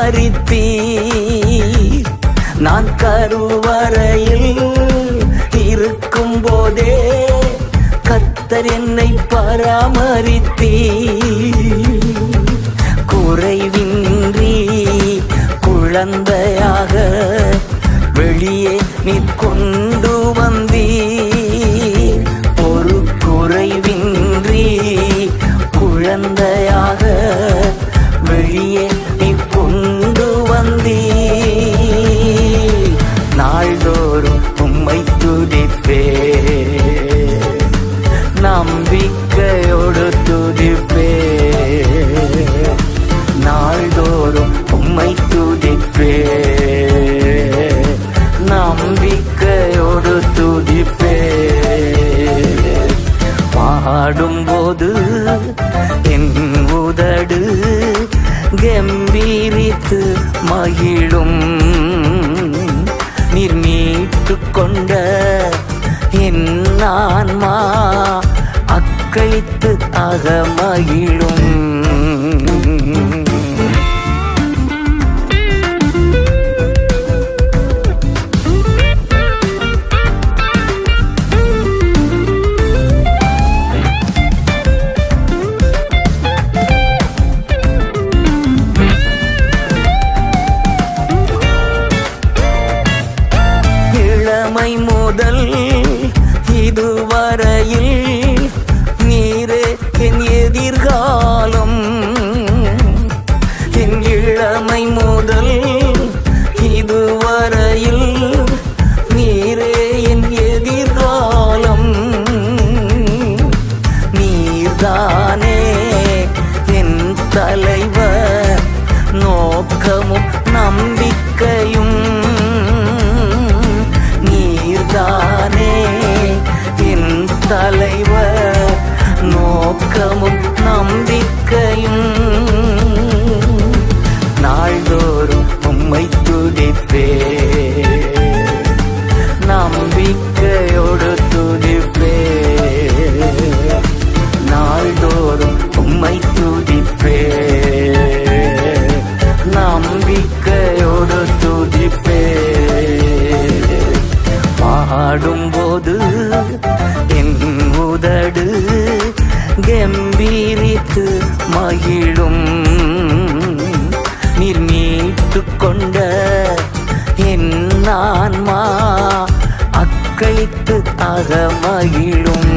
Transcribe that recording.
பராமரித்தீர் நான் கருவறையில் இருக்கும் போதே கத்தர் என்னை பராமரித்தீர். குறைவின்றி குழந்தையாக வெளியே நீ கொண்டு நாள்தோறும் உம்மை துதிப்பே நம்பிக்கையோடு துதிப்பே நாள்தோறும் உம்மை துதிப்பே நம்பிக்கையோடு துதிப்பே பாடும்போது என் உதடு கம்பீரித்து மகிழும். கொண்ட என் ஆன்மா அக்களித்து அகமகிழும். நோக்கமும் நம்பிக்கையும். நீர்தானே என் தலைவர். நோக்கமும் நம்பிக்கையும். நாள்தோறும் உம்மை துதிப்பே உதடு கம்பீரித்து மகிழும் நீர் மீட்டு கொண்ட என் ஆன்மா அக்களித்து அகமகிழும்.